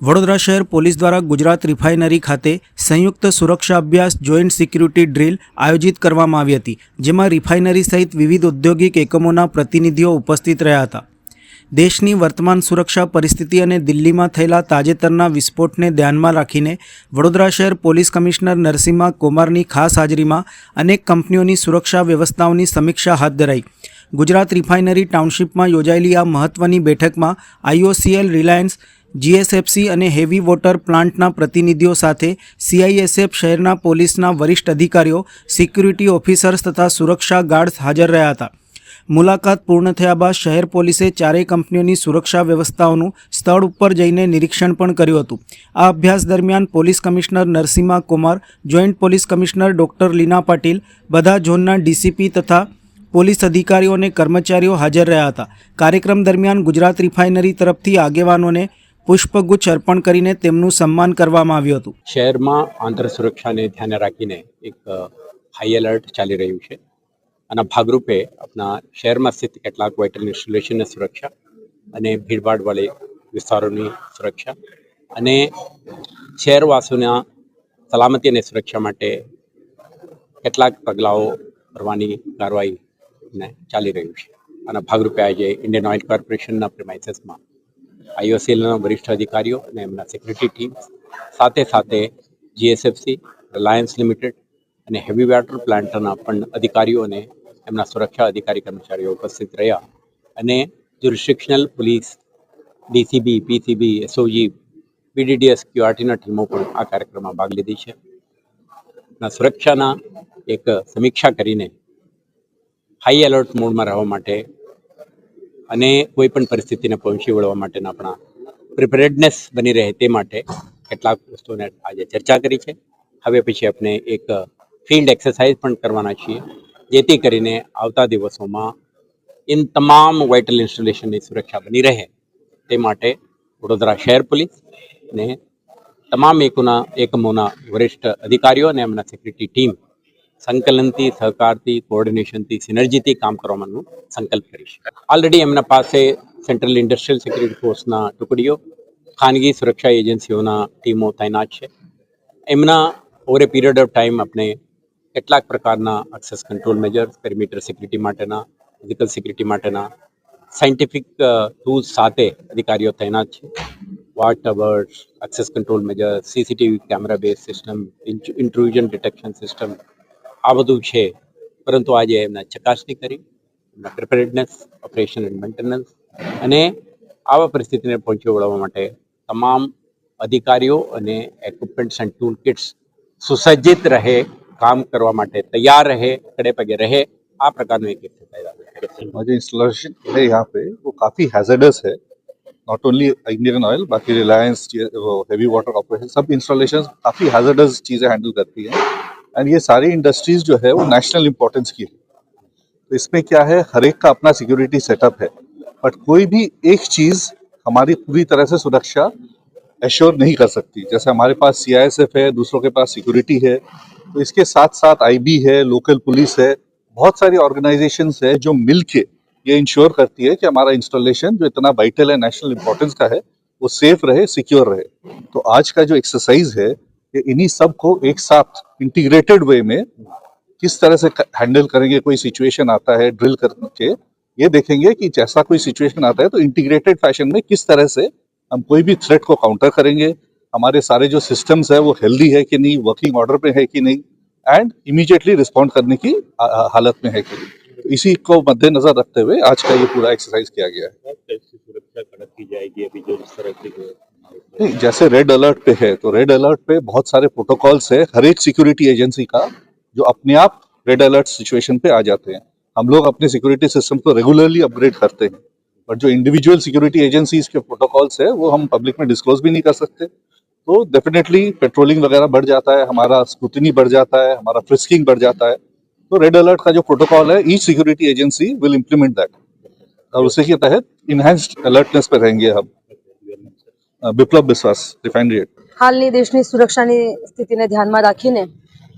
વડોદરા શહેર પોલીસ દ્વારા ગુજરાત રિફાઇનરી ખાતે સંયુક્ત સુરક્ષા અભ્યાસ જોઈન્ટ સિક્યુરિટી ડ્રીલ આયોજિત કરવામાં આવી હતી, જેમાં રિફાઇનરી સહિત વિવિધ ઔદ્યોગિક એકમોના પ્રતિનિધિઓ ઉપસ્થિત રહ્યા હતા. દેશની વર્તમાન સુરક્ષા પરિસ્થિતિ અને દિલ્હીમાં થયેલા તાજેતરના વિસ્ફોટને ધ્યાનમાં રાખીને વડોદરા શહેર પોલીસ કમિશનર નરસિંહા કુમારની ખાસ હાજરીમાં અનેક કંપનીઓની સુરક્ષા વ્યવસ્થાઓની સમીક્ષા હાથ ધરાઈ. ગુજરાત રિફાઇનરી ટાઉનશીપમાં યોજાયેલી આ મહત્વની બેઠકમાં આઈઓસીએલ રિલાયન્સ જીએસએફસી અને હેવી વોટર પ્લાન્ટના પ્રતિનિધિઓ સાથે સીઆઈએસએફ શહેરના પોલીસના વરિષ્ઠ અધિકારીઓ, સિક્યુરિટી ઓફિસર્સ તથા સુરક્ષા ગાર્ડ્સ હાજર રહ્યા હતા. મુલાકાત પૂર્ણ થયા બાદ શહેર પોલીસે ચારેય કંપનીઓની સુરક્ષા વ્યવસ્થાઓનું સ્થળ ઉપર જઈને નિરીક્ષણ પણ કર્યું હતું. આ અભ્યાસ દરમિયાન police commissioner Narasimha Kumar, joint police commissioner doctor Leena Patil, બધા ઝોનના ડીસીપી તથા પોલીસ અધિકારીઓ અને કર્મચારીઓ હાજર રહ્યા હતા. કાર્યક્રમ દરમિયાન ગુજરાત રિફાઇનરી તરફથી આગેવાનોને પુષ્પગુચ્છ અર્પણ કરીને તેમનું સન્માન કરવામાં આવ્યું હતું. શહેરમાં આંતર સુરક્ષાને ધ્યાને રાખીને એક હાઈ એલર્ટ ચાલી રહ્યું છે. આના ભાગરૂપે આપણા શહેરમાં સ્થિત કેટલાક વાઇટલ ઇન્સ્ટોલેશનની સુરક્ષા અને ભીડભાડવાળી વિસ્તારોની સુરક્ષા અને શહેરવાસીઓના સલામતી અને સુરક્ષા માટે કેટલાક પગલાઓ ભરવાની કાર્યવાહી ચાલી રહ્યું છે. આના ભાગરૂપે આજે ઇન્ડિયન ઓઇલ કોર્પોરેશનના પ્રિમાઇસીસમાં આઈઓસીએલના વરિષ્ઠ અધિકારીઓ અને એમના સિક્યુરિટી ટીમ સાથે સાથે જીએસએફસી રિલાયન્સ લિમિટેડ અને હેવી વોટર પ્લાન્ટના પણ અધિકારીઓ અને એમના સુરક્ષા અધિકારી કર્મચારીઓ ઉપસ્થિત રહ્યા અને jurisdictional police DCB PCB SOG PDDS ક્યુઆરટીના ટીમો પણ આ કાર્યક્રમમાં ભાગ લીધી છે. સુરક્ષાના એક સમીક્ષા કરીને હાઈ એલર્ટ મોડમાં રહેવા માટે અને કોઈ પણ પરિસ્થિતિને પહોંચી વળવા માટેના આપણા પ્રિપેરેડનેસ બની રહે તે માટે કેટલાક વસ્તુઓને આજે ચર્ચા કરી છે. હવે પછી આપણે એક ફિલ્ડ એક્સરસાઇઝ પણ કરવાના છીએ, જેથી કરીને આવતા દિવસોમાં ઇન તમામ વાઇટલ ઇન્સ્ટોલેશનની સુરક્ષા બની રહે. તે માટે વડોદરા શહેર પોલીસ અને તમામ એકોના, એકમોના વરિષ્ઠ અધિકારીઓ અને એમના સેક્યુરિટી ટીમ સંકલનથી, સહકારથી કોઓર્ડિનેશનથી સિનર્જીથી કામ કરવાનો સંકલ્પ કરી ઓલરેડી એમના પાસે સેન્ટ્રલ ઇન્ડસ્ટ્રીયલ સિક્યુરિટી ફોર્સના ટુકડીઓ, ખાનગી સુરક્ષા એજન્સીઓના ટીમો તૈનાત છે. એમના over a period of time આપણે કેટલાક પ્રકારના access control measures perimeter security માટેના ફિઝિકલ સિક્યુરિટી માટેના સાયન્ટિફિક ટૂલ્સ સાથે અધિકારીઓ તૈનાત છે. Watch towers access control measure CCTV camera base system intrusion detection system આ બધું છે પરંતુ આજે એમના ચકાસણી કરી એમના પ્રિપેરેડનેસ ઓપરેશન એન્ડ મેન્ટેનન્સ અને આવા પરિસ્થિતિને પહોંચી વળવા માટે તમામ અધિકારીઓ અને એક્વિપમેન્ટ્સ એન્ડ ટૂલ કિટ્સ સુસજ્જિત રહે કામ કરવા માટે તૈયાર રહે ખડે પગે રહે આ પ્રકારનું એક exercise છે और जो इंस्टॉलेशन है यहाँ पे वो काफ़ी हैजर्डस है नॉट ओनली इंडियन ऑयल बाकी रिलायंस वो हैवी वाटर कॉर्पोरेशन सब इंस्टॉलेशन काफ़ी हैजर्डस चीज़ें हैंडल करती हैं एंड ये सारी इंडस्ट्रीज़ जो है, वो नेशनल इंपॉर्टेंस की है। तो इसमें क्या है, हर एक का अपना सिक्योरिटी सेटअप है। बट कोई भी एक चीज़ हमारी पूरी तरह से सुरक्षा एश्योर नहीं कर सकती। जैसे हमारे पास सीआईएसएफ है, दूसरों के पास सिक्योरिटी है तो इसके साथ साथ आईबी है लोकल पुलिस है, बहुत सारी ऑर्गेनाइजेशन है जो मिलके ये इंश्योर करती है कि हमारा इंस्टॉलेशन जो इतना वाइटल है नेशनल इंपॉर्टेंस का है, वो सेफ़ रहे सिक्योर रहे। तो आज का जो एक्सरसाइज है इन्हीं सबको एक साथ इंटीग्रेटेड वे में किस तरह से हैंडल करेंगे, कोई सिचुएशन आता है ड्रिल करके, ये देखेंगे कि जैसा कोई सिचुएशन आता है तो इंटीग्रेटेड फ़ैशन में किस तरह से हम कोई भी थ्रेट को काउंटर करेंगे, हमारे सारे जो सिस्टम्स है वो हेल्दी है कि नहीं वर्किंग ऑर्डर पे है कि नहीं एंड इमीडिएटली रिस्पॉन्ड करने की हालत में है कि नहीं। तो इसी को मद्देनजर रखते हुए आज का ये पूरा एक्सरसाइज किया गया है। नहीं, जैसे रेड अलर्ट पे है तो रेड अलर्ट पे बहुत सारे प्रोटोकॉल्स है हर एक सिक्योरिटी एजेंसी का, जो अपने आप रेड अलर्ट सिचुएशन पे आ जाते हैं। हम लोग अपने सिक्योरिटी सिस्टम को रेगुलरली अपग्रेड करते हैं बट जो इंडिविजुअल सिक्योरिटी एजेंसीज के प्रोटोकॉल्स है, वो हम पब्लिक में डिस्क्लोज भी नहीं कर सकते। तो डेफिनेटली पेट्रोलिंग वगैरह बढ़ जाता है, हमारा स्क्रूटनी बढ़ जाता है, हमारा फ्रिस्किंग बढ़ जाता है। तो रेड अलर्ट का जो प्रोटोकॉल है each security agency will implement that और उसी के तहत इनहेंस्ड अलर्टनेस पे रहेंगे हम। બિપ્લબ બિસ્વાસ રિફાઇનરી હાલની દેશની સુરક્ષાની સ્થિતિને ધ્યાનમાં રાખીને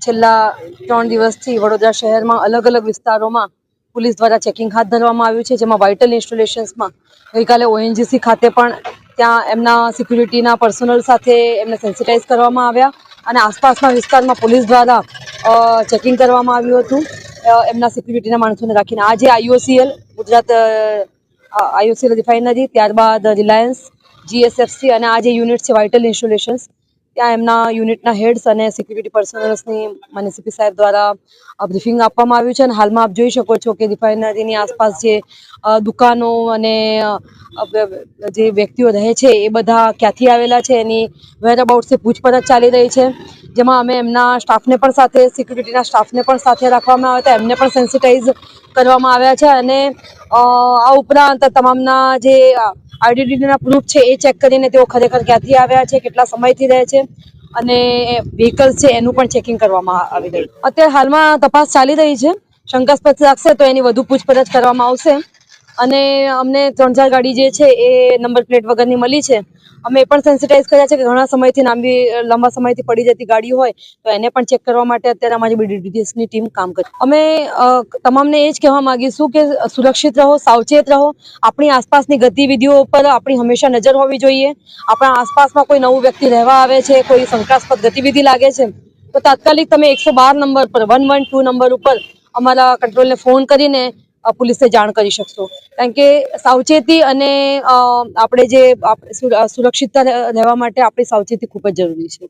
છેલ્લા ત્રણ દિવસથી વડોદરા શહેરમાં અલગ અલગ વિસ્તારોમાં પોલીસ દ્વારા ચેકિંગ હાથ ધરવામાં આવ્યું છે, જેમાં વાઇટલ ઇન્સ્ટોલેશન્સમાં ગઈકાલે ઓએનજીસી ખાતે પણ ત્યાં એમના સિક્યુરિટીના પર્સનલ સાથે એમને સેન્સિટાઇઝ કરવામાં આવ્યા અને આસપાસના વિસ્તારમાં પોલીસ દ્વારા ચેકિંગ કરવામાં આવ્યું હતું. એમના સિક્યુરિટીના માણસોને રાખીને આજે આઈઓસીએલ ગુજરાત આઈઓસીએલ રિફાઇનરી ત્યારબાદ રિલાયન્સ જીએસએફસી અને આ જે યુનિટ છે વાઇટલ ઇન્સ્ટોલેશન્સ ત્યાં એમના યુનિટના હેડ્સ અને સિક્યુરિટી પર્સનલ્સની મને સાહેબ દ્વારા બ્રીફિંગ આપવામાં આવ્યું છે અને હાલમાં આપ જોઈ શકો છો કે રિફાઇનરીની આસપાસ જે દુકાનો અને જે વ્યક્તિઓ રહે છે એ બધા ક્યાંથી આવેલા છે, એની વેર અબાઉટ્સથી પૂછપરછ ચાલી રહી છે. જેમાં અમે એમના સ્ટાફને પણ સાથે સિક્યુરિટીના સ્ટાફને પણ સાથે રાખવામાં આવ્યા હતા. એમને પણ સેન્સિટાઈઝ કરવામાં આવ્યા છે અને આ ઉપરાંત તમામના જે આઈડેન્ટિટીના પ્રૂફ છે એ ચેક કરીને તેઓ ખરેખર ક્યાંથી આવ્યા છે, કેટલા સમયથી રહે છે અને વ્હીકલ્સ છે એનું પણ ચેકિંગ કરવામાં આવી રહ્યું. અત્યારે હાલમાં તપાસ ચાલી રહી છે. શંકાસ્પદ લાગશે તો એની વધુ પૂછપરછ કરવામાં આવશે. અને અમને ત્રણ ચાર ગાડી જે છે એ નંબર પ્લેટ વગરની મળી છે. અમે એ પણ સેન્સિટાઈઝ કર્યા છે કે ઘણા સમયથી લાંબી, લાંબા સમયથી પડી જતી ગાડી હોય, તો એને પણ ચેક કરવા માટે અત્યારે અમારી બીડીડીએસની ટીમ કામ કરે અમે તમામને એ જ કહેવા માંગીશું કે સુરક્ષિત રહો, સાવચેત રહો. આપણી આસપાસની ગતિવિધિઓ પર આપણી હંમેશા નજર હોવી જોઈએ. આપણા આસપાસમાં કોઈ નવું વ્યક્તિ રહેવા આવે છે, કોઈ શંકાસ્પદ ગતિવિધિ લાગે છે, તો તાત્કાલિક તમે એકસો બાર નંબર પર, વન વન ટુ નંબર ઉપર અમારા કંટ્રોલને ફોન કરીને પોલીસને જાણ કરી શકશો. કારણ કે સાવચેતી અને આપણે જે સુરક્ષિતતા રહેવા માટે આપણી સાવચેતી ખૂબ જ જરૂરી છે.